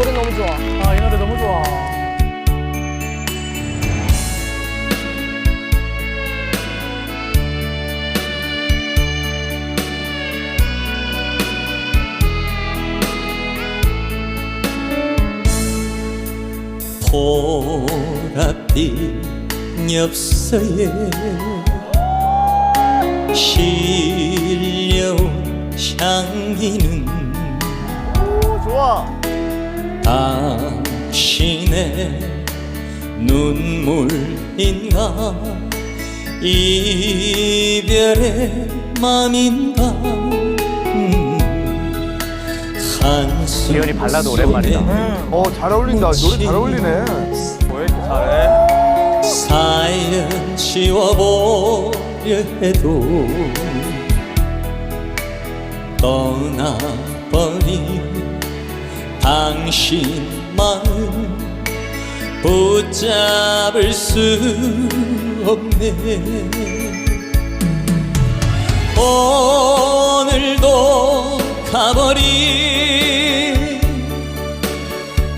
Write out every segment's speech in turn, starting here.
노래 너무 좋아. 아, 이 노래 너무 좋아. 보랏빛 엽서에 실려온 향기는 오, 좋아. 당신의 눈물인가 이별의 맘인가 음, 한숨 지연이 발라드 오랜만이다. 어, 잘 어울린다. 노래 잘 어울리네. 왜 이렇게 잘해? 사연 지워보려 해도 떠나버린 당신 마음 붙잡을 수 없네. 오늘도 가버린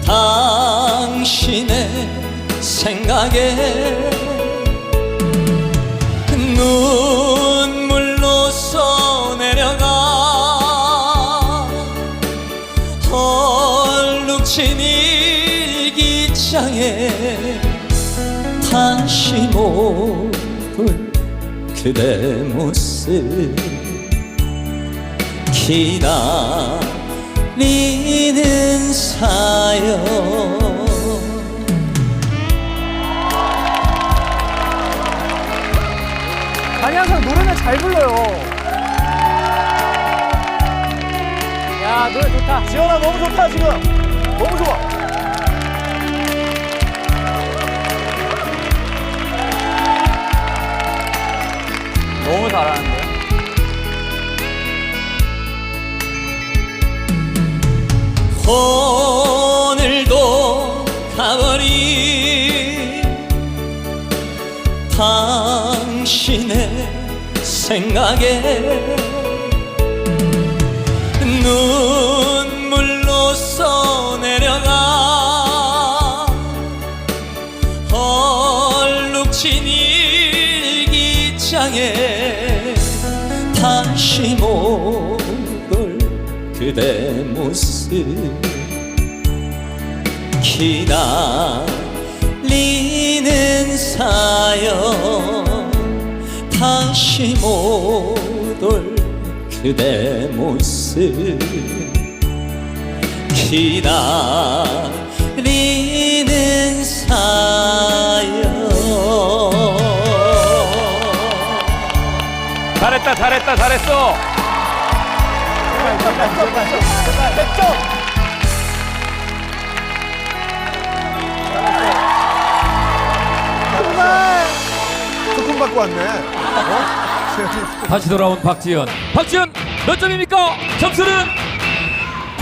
당신의 생각에 헐룩진 일기장에 다시 못볼 그대 모습 기다리는 사연 아니, 항상 노래는 잘 불러요. 야, 노래 좋다. 지현아, 너무 좋다, 지금. 너무 좋아. 너무 잘하는데. 오늘도 가버린 당신의 생각에 눈 다시 못볼 그대 모습 기다리는 사연 다시 못올 그대 모습 기다 잘했다, 잘했다, 잘했어. 조금 받고 왔네. 어? 지현이. 다시 돌아온 박지현. 박지현 몇 점입니까? 점수는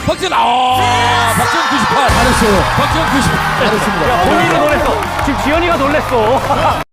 박지현 아 박지현 98. 잘했어요. 박지현 98. 잘했습니다. 본인이 놀랬어. 지금 지연이가 놀랬어.